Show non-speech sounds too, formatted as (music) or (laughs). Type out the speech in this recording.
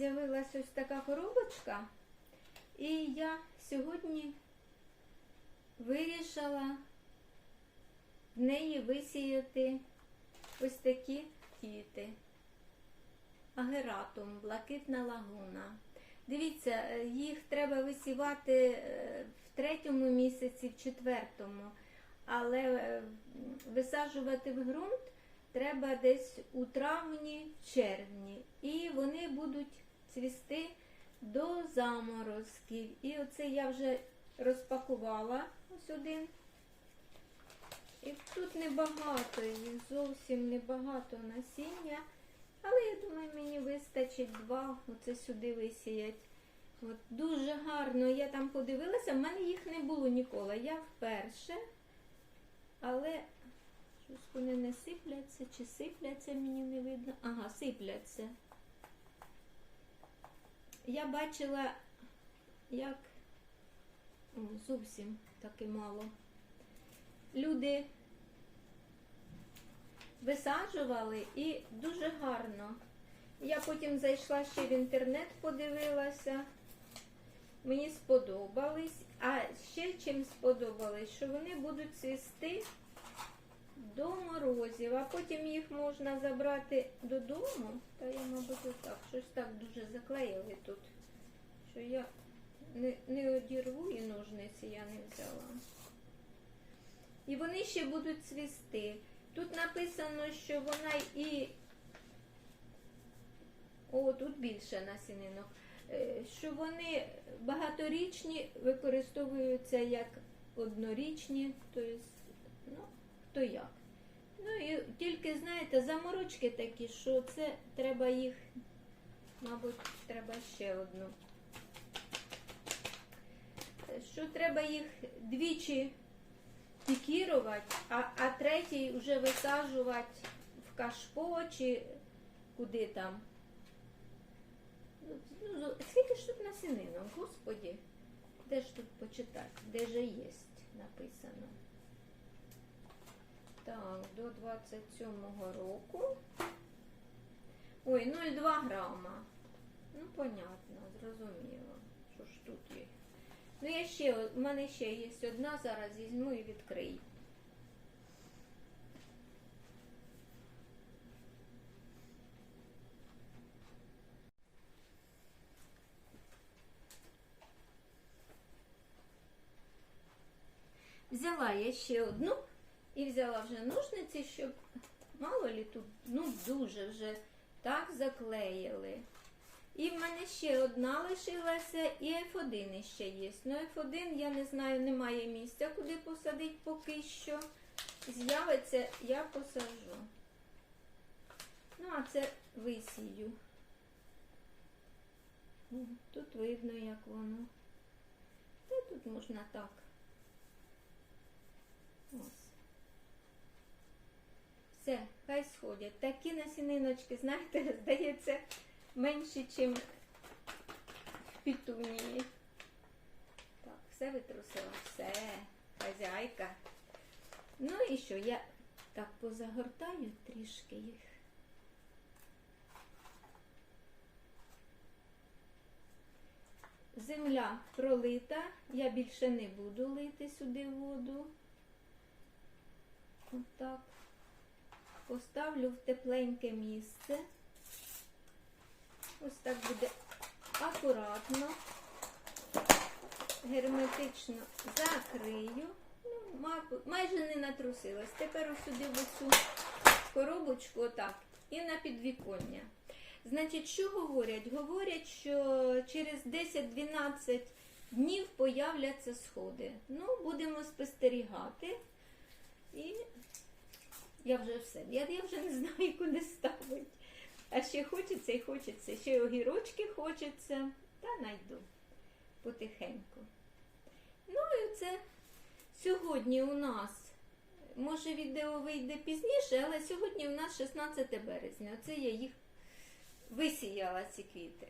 з'явилась ось така коробочка, і я сьогодні вирішила в неї висіяти ось такі квіти. Агератум, блакитна лагуна. Дивіться, е, їх треба висівати е, в третьому місяці, в четвертому, але е, висаджувати в ґрунт треба десь у травні, в червні. І вони будуть цвісти до заморозків. І оце я вже розпакувала ось один. І тут небагато, їх зовсім небагато насіння. Але я думаю, мені вистачить два, оце сюди висіять. От дуже гарно. Я там подивилася, в мене їх не було ніколи. Я вперше. Але щось вони не сипляться, чи сипляться, мені не видно. Ага, сипляться. Я бачила, як О, зовсім таки мало. Люди висаджували і дуже гарно. Я потім зайшла ще в інтернет, подивилася. Мені сподобались. А ще чим сподобались, що вони будуть цвісти морозів, а потім їх можна забрати додому. Та я, мабуть, отак. Щось так дуже заклеїли тут, що я не, не одірву і ножниці я не взяла. І вони ще будуть цвісти. Тут написано, що вона і. О, тут більше насінинок. Е, Що вони багаторічні використовуються як однорічні, тобто, ну, хто як. Ну і тільки, знаєте, заморочки такі, що це треба їх, мабуть, треба ще одну. Що треба їх двічі пікірувати, а, а третій вже висаджувати в кашпо чи куди там. Ну, ну, скільки ж тут насінинок, господі? Де ж тут почитати? Де же є написано? Так, до 27-го року. Ой, 0,2 грама. Ну, понятно, зрозуміло. Що ж тут є? Ну, я ще, у мене ще є одна, зараз візьму і відкрию. Взяла я ще одну і взяла вже ножниці, щоб мало лі тут, ну дуже вже так заклеїли. І в мене ще одна лишилася, і F1 ще є. Ну, F1, я не знаю, немає місця, куди посадити поки що. З'явиться, я посажу. Ну, а це висію. Тут видно, як воно. Та тут можна так. Ось. Все, хай сходять. Такі насіниночки, знаєте, (laughs) здається, менші, ніж в пітунії. Так, все витрусила. Все, хазяйка. Ну і що, я так позагортаю трішки їх. Земля пролита, я більше не буду лити сюди воду. Отак. Поставлю в тепленьке місце. Ось так буде акуратно, герметично закрию. Ну, майже не натрусилась. Тепер ось сюди в оцю коробочку, отак, і на підвіконня. Значить, що говорять? Говорять, що через 10-12 днів появляться сходи. Ну, будемо спостерігати. І я вже все. Я, я вже не знаю, куди ставити. А ще хочеться і хочеться. Ще й огірочки хочеться. Та найду потихеньку. Ну і це сьогодні у нас, може відео вийде пізніше, але сьогодні у нас 16 березня. Оце я їх висіяла ці квіти.